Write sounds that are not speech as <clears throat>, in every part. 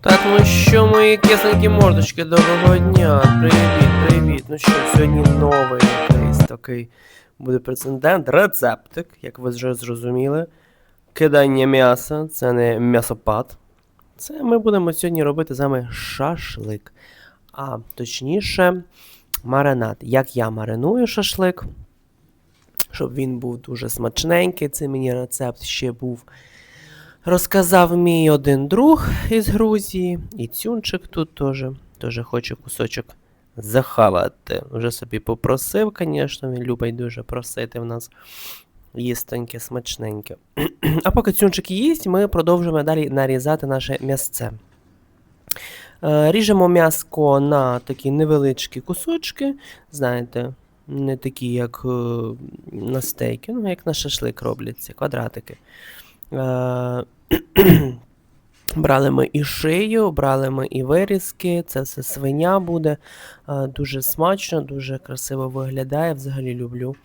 Так, ну що, мої кисленькі мордочки, доброго дня. Привіт, привіт. Ну що, сьогодні новий якийсь такий буде прецедент. Рецептик, як ви вже зрозуміли. Кидання м'яса, це не м'ясопад. Це ми будемо сьогодні робити з вами шашлик. А точніше, маринад. Як я мариную шашлик, щоб він був дуже смачненький. Це мені рецепт ще був. Розказав мій один друг із Грузії, і Цюнчик тут теж, теж хоче кусочок захавати. Вже собі попросив, звісно, він любить дуже просити в нас їстоньке, смачненьке. <clears throat> А поки Цюнчик їсть, ми продовжуємо далі нарізати наше м'ясце. Е, Ріжемо м'яско на такі невеличкі кусочки, знаєте, не такі, як е, на стейки, ну, як на шашлик робляться, квадратики. <clears throat> Брали ми і шию, брали ми і вирізки, це все свиня буде. Дуже смачно, дуже красиво виглядає. Взагалі люблю,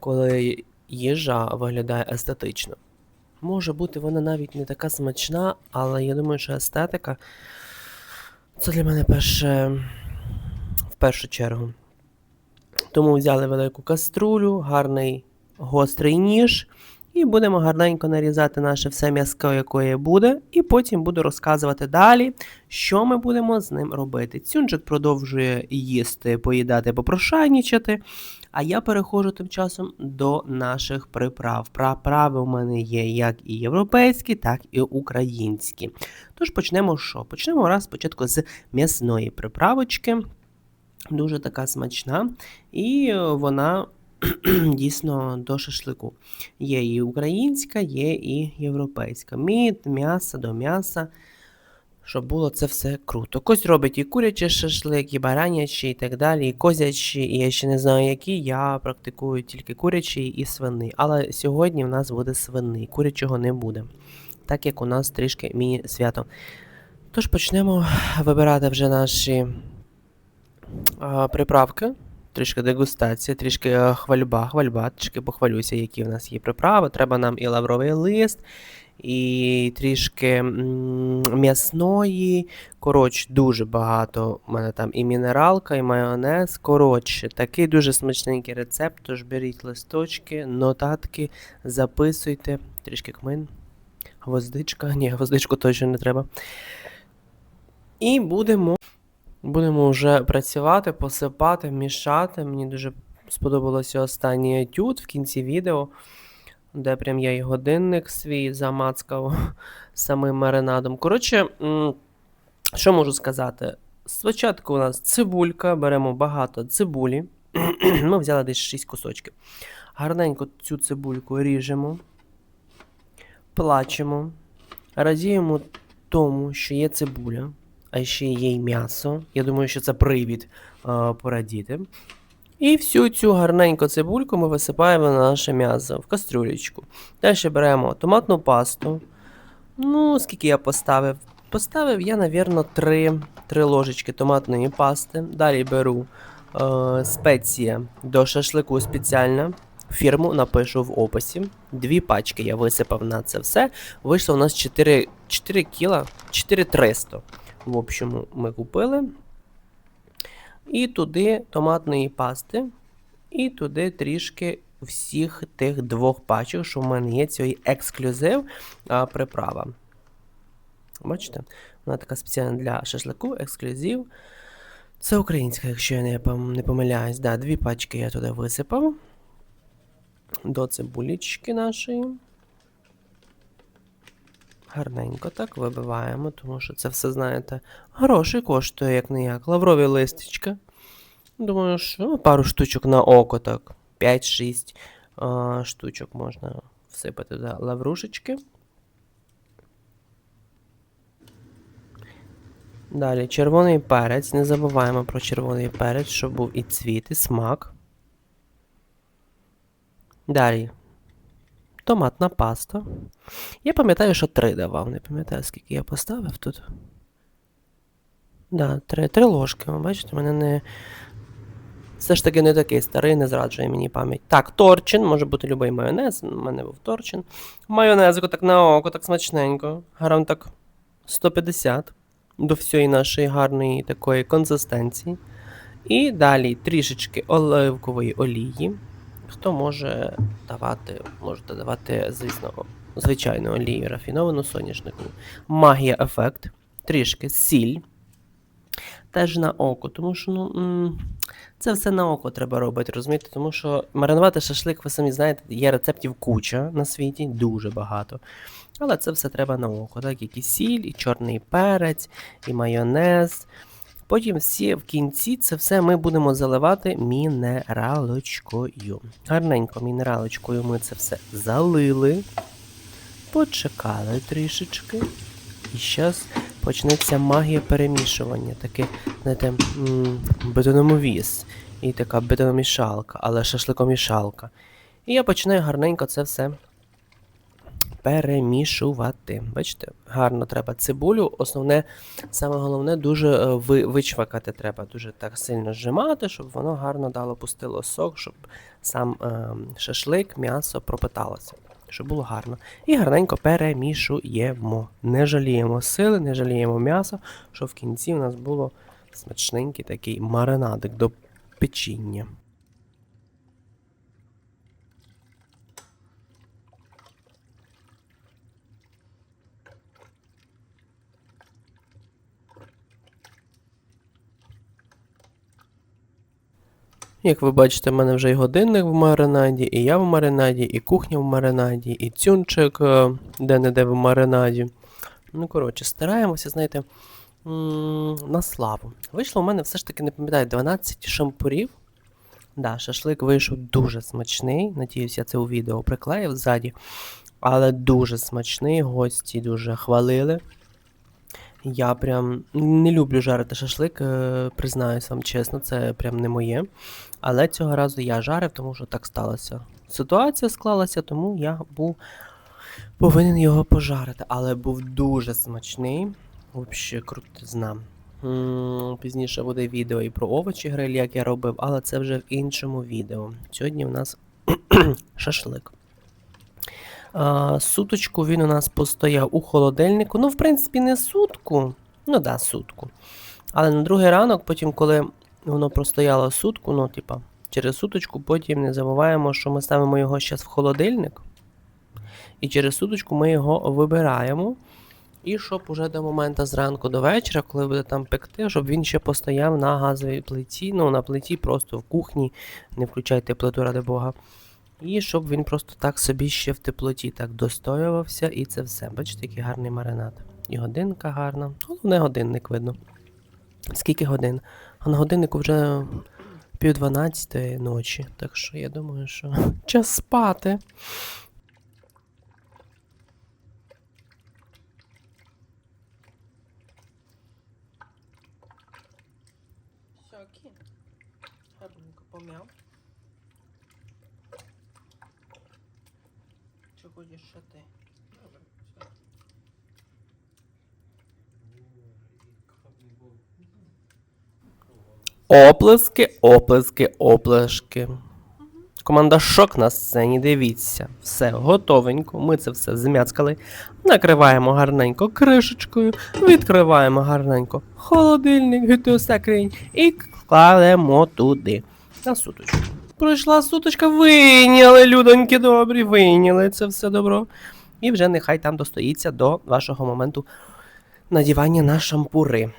коли їжа виглядає естетично. Може бути, вона навіть не така смачна, але я думаю, що естетика це для мене перше в першу чергу. Тому взяли велику каструлю, гарний гострий ніж. І будемо гарненько нарізати наше все м'яско, яке буде, і потім буду розказувати далі, що ми будемо з ним робити. Цюнчик продовжує їсти, поїдати, попрошайнічати. А я переходжу тим часом до наших приправ. Приправи у мене є як і європейські, так і українські. Тож почнемо що? Почнемо раз спочатку з м'ясної приправочки. Дуже така смачна, і е, вона <clears throat> дійсно до шашлику. Є і українська, є і європейська. Мід, м'ясо до м'яса. Щоб було це все круто. Кось робить і курячий шашлик, і баранячий, і так далі, і козячий, і я ще не знаю, які. Я практикую тільки курячий і свиний. Але сьогодні в нас буде свиний, курячого не буде. Так як у нас трішки міні-свято. Тож почнемо вибирати вже наші а, приправки. Трішки дегустація, трішки е, хвальба, хвальба, трішки похвалюся, які в нас є приправи. Треба нам і лавровий лист, і трішки м'ясної. Коротше, дуже багато. У мене там і мінералка, і майонез. Коротше, такий дуже смачненький рецепт. Тож беріть листочки, нотатки, записуйте. Трішки кмин. Гвоздичка. Ні, гвоздичку точно не треба. І будемо. Будемо вже працювати, посипати, мішати. Мені дуже сподобалося останній етюд в кінці відео, де прям я і годинник свій замацкав <laughs> самим маринадом. Коротше, що можу сказати? Спочатку у нас цибулька, беремо багато цибулі. <clears throat> Ми взяли десь 6 кусочків. Гарненько цю цибульку ріжемо, плачемо, радіємо тому, що є цибуля а ще є й м'ясо. Я думаю, що це привід е, порадіти. І всю цю гарненьку цибульку ми висипаємо на наше м'ясо в кастрюлечку. Далі беремо томатну пасту. Ну, скільки я поставив? Поставив я, навірно, 3, 3 ложечки томатної пасти. Далі беру е, спеція до шашлику спеціальна. Фірму напишу в описі. Дві пачки я висипав на це все. Вийшло у нас 4 4 кіла, 4300. В общем, ми купили. І туди томатної пасти. І туди трішки всіх тих двох пачок, що в мене є цей ексклюзив а, приправа. Бачите? Вона така спеціальна для шашлику, ексклюзив. Це українська, якщо я не, не помиляюсь. Да, Дві пачки я туди висипав. До цибулічки нашої. Гарненько так вибиваємо, тому що це все, знаєте, гроші коштує, як не як. Лаврові листечка. Думаю, що пару штучок на око, так. 5-6 штучок можна всипати туди лаврушечки. Далі червоний перець. Не забуваємо про червоний перець, щоб був і цвіт, і смак. Далі Томатна паста. Я пам'ятаю, що три давав. Не пам'ятаю, скільки я поставив тут. Да, три, три ложки. Ви бачите, мене не. Все ж таки не такий старий, не зраджує мені пам'ять. Так, торчин, може бути любий майонез. У мене був торчин. Майонезику так на око, так смачненько. Грам так 150. до всієї нашої гарної такої консистенції. І далі трішечки оливкової олії. Хто може давати, можете давати, звісно, звичайну олію рафіновану соняшникову. Магія ефект, трішки сіль. Теж на око, тому що ну, це все на око треба робити, розумієте? Тому що маринувати шашлик, ви самі знаєте, є рецептів куча на світі, дуже багато. Але це все треба на око, так як і сіль, і чорний перець, і майонез. Потім всі в кінці це все ми будемо заливати мінералочкою. Гарненько мінералочкою ми це все залили, почекали трішечки. І зараз почнеться магія перемішування. Таке, знаєте, м, бетономовіс. І така бетономішалка, але шашликомішалка. І я починаю гарненько це все перемішувати. Бачите, гарно треба цибулю. Основне, саме головне, дуже е, ви, вичвакати треба, дуже так сильно зжимати, щоб воно гарно дало пустило сок, щоб сам е, шашлик, м'ясо пропиталося. Щоб було гарно. І гарненько перемішуємо. Не жаліємо сили, не жаліємо м'яса, щоб в кінці у нас було смачненький такий маринадик до печіння. Як ви бачите, в мене вже і годинник в маринаді, і я в маринаді, і кухня в маринаді, і цюнчик е, де-не-де в маринаді. Ну, коротше, стараємося, знаєте, на славу. Вийшло у мене все ж таки, не пам'ятаю, 12 шампурів. Да, шашлик вийшов дуже смачний. Надіюсь, я це у відео приклеїв ззаді. Але дуже смачний, гості дуже хвалили. Я прям не люблю жарити шашлик, е, признаюсь вам чесно, це прям не моє. Але цього разу я жарив, тому що так сталося. Ситуація склалася, тому я був повинен його пожарити. Але був дуже смачний. Взагалі крутизна. Пізніше буде відео і про овочі гриль, як я робив, але це вже в іншому відео. Сьогодні у нас <clears throat> шашлик. Суточку він у нас постояв у холодильнику. Ну, в принципі, не сутку. Ну да, сутку. Але на другий ранок, потім, коли воно простояло сутку, ну, типа, через суточку, потім не забуваємо, що ми ставимо його зараз в холодильник. І через суточку ми його вибираємо. І щоб уже до моменту зранку до вечора, коли буде там пекти, щоб він ще постояв на газовій плиті, ну на плиті просто в кухні, не включайте плиту ради Бога. І щоб він просто так собі ще в теплоті так достоювався, і це все. Бачите, який гарний маринад. І годинка гарна. Головне годинник видно. Скільки годин? А на годиннику вже пів дванадцятої ночі. Так що я думаю, що <laughs> час спати. Гарненько пом'яв. Хочеш ще ти? Добре, все. Оплески, оплески, оплески. Команда Шок на сцені, дивіться. Все готовенько. Ми це все змяцкали. Накриваємо гарненько кришечкою, відкриваємо гарненько холодильник, гетеосекрень і кладемо туди. На суточку. Пройшла суточка, вийняли, людоньки добрі, вийняли це все добро. І вже нехай там достоїться до вашого моменту надівання на шампури.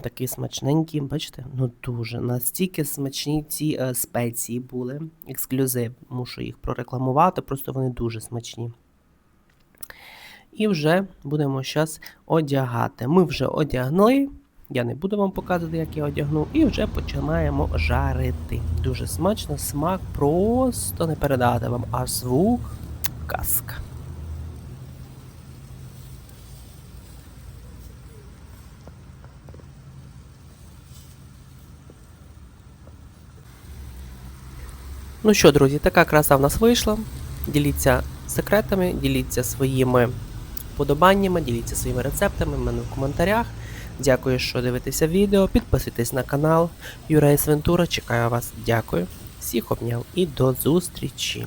Такі смачненькі, бачите? Ну дуже. Настільки смачні ці е, спеції були. Ексклюзив. Мушу їх прорекламувати, просто вони дуже смачні. І вже будемо зараз одягати. Ми вже одягнули. Я не буду вам показувати, як я одягнув, і вже починаємо жарити. Дуже смачно, смак просто не передати вам, а звук казка. Ну що, друзі, така краса в нас вийшла. Діліться секретами, діліться своїми вподобаннями, діліться своїми рецептами в мене в коментарях. Дякую, що дивитеся відео. Підписуйтесь на канал. Юрей Свентура чекаю вас. Дякую. Всіх обняв і до зустрічі!